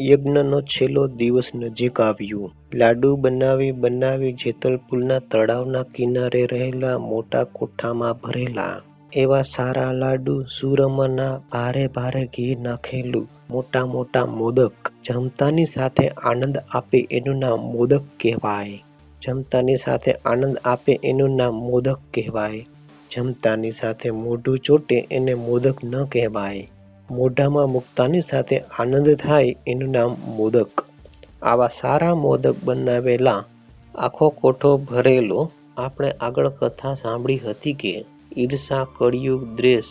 યજ્ઞનો છેલ્લો દિવસ નજીક આવ્યો. લાડુ બનાવી બનાવી જેતલપુરના તળાવના કિનારે રહેલા મોટા કોઠામાં ભરેલા. એવા સારા લાડુ સુરમાના ભારે ભારે ઘી નાખેલું મોટા મોટા મોદક. જમતાની સાથે આનંદ આપે એનું નામ મોદક કહેવાય. જમતાની સાથે આનંદ આપે એનું નામ મોદક કહેવાય. જમતાની સાથે મોઢું ચોટે એને મોદક ન કહેવાય. મોઢામાં મૂકતાની સાથે આનંદ થાય એનું નામ મોદક. આવા સારા મોદક બનાવેલા આખો કોઠો ભરેલો. આપણે આગળ કથા સાંભળી હતી કે ઈર્ષા, કળિયુગ દ્રેશ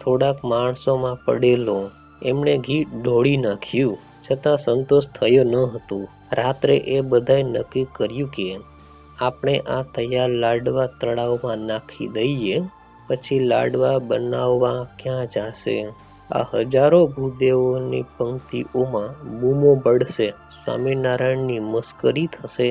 થોડાક માણસોમાં પડેલો. એમણે ઘી ઢોળી નાખ્યું. છતાં સંતોષ થયો ન હતો. રાત્રે એ બધાએ નક્કી કર્યું કે આપણે આ તૈયાર લાડવા તળાવમાં નાખી દઈએ. પછી લાડવા બનાવવા ક્યાં જાશે? આ હજારો ભૂદેવોની પંક્તિઓમાં બૂમો પડશે. સ્વામિનારાયણની મશ્કરી થશે.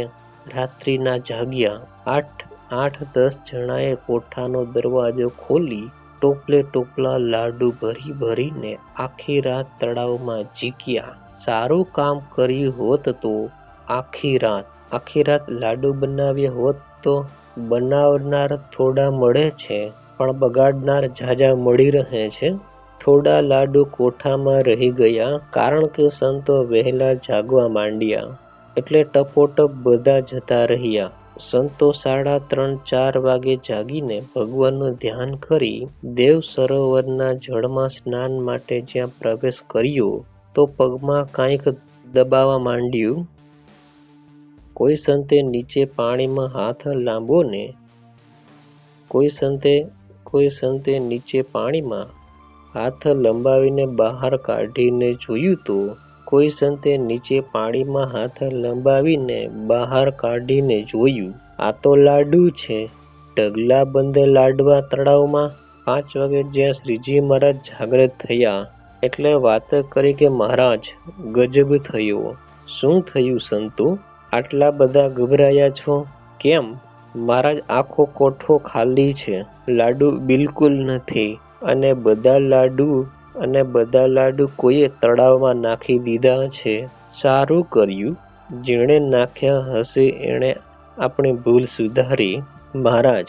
રાત્રિના જાગ્યા. આઠ આઠ, દસ જણાએ કોઠાનો દરવાજો ખોલી ટોપલે ટોપલા લાડુ ભરી ભરીને આખી રાત તળાવમાં જીક્યા. સારું કામ કર્યું હોત તો આખી રાત આખી રાત લાડુ બનાવ્યા હોત તો બનાવનાર થોડા મળે છે, પણ બગાડનાર ઝાઝા મળી રહે છે. થોડા લાડુ કોઠામાં રહી ગયા, કારણ કે સંતો વહેલા જાગવા માંડ્યા. એટલે ટપોટપ બધા જતા રહ્યા. સંતો સાડા ત્રણ ચાર વાગે જાગીને ભગવાનનું ધ્યાન કરી દેવ સરોવરના જળમાં સ્નાન માટે જ્યાં પ્રવેશ કર્યો, તો પગમાં કાંઈક દબાવા માંડ્યું. કોઈ સંતે નીચે પાણીમાં હાથ લાંબો ને કોઈ સંતે કોઈ સંતે નીચે પાણીમાં હાથ લંબાવીને બહાર કાઢીને જોયું તો, કોઈ સંતે નીચે પાણીમાં હાથ લંબાવીને બહાર કાઢીને જોયું. આ તો લાડુ છે. ઢગલા બંધ લાડવા તળાવમાં. પાંચ વાગે જ્યાં શ્રીજી મહારાજ જાગ્રત થયા, એટલે વાત કરી કે, મહારાજ, ગજબ થયો. શું થયું સંતો? આટલા બધા ગભરાયા છો કેમ? મહારાજ, આખો કોઠો ખાલી છે. લાડુ બિલકુલ નથી. અને બધા લાડુ અને બધા લાડુ કોઈએ તળાવમાં નાખી દીધા છે. સારું કર્યું. જેણે નાખ્યા હશે એણે આપણી ભૂલ સુધારી. મહારાજ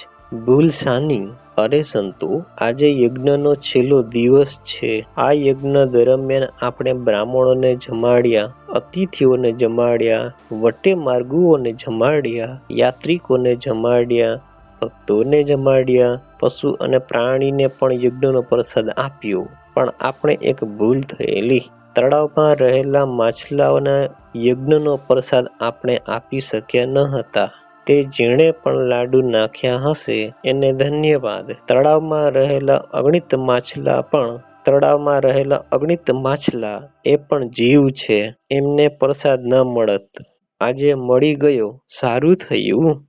ભૂલ શાની? અરે સંતો આજે યજ્ઞનો છેલ્લો દિવસ છે. આ યજ્ઞ દરમિયાન આપણે બ્રાહ્મણોને જમાડ્યા, અતિથિઓને જમાડ્યા, વટે માર્ગુઓને જમાડ્યા, યાત્રિકોને જમાડ્યા, ભક્તોને જમાડ્યા, પશુ અને પ્રાણીને પણ યજ્ઞનો પ્રસાદ આપ્યો. પણ આપણે એક ભૂલ થયેલી. તળાવમાં રહેલા માછલાઓના યજ્ઞનો પ્રસાદ આપણે આપી શક્યા ન હતા. તે જેણે પણ લાડુ નાખ્યા હશે એને ધન્યવાદ. તળાવમાં રહેલા અગણિત માછલા પણ તળાવમાં રહેલા અગણિત માછલા એ પણ જીવ છે. એમને પ્રસાદ ન મળત. આજે મળી ગયો સારું થયું.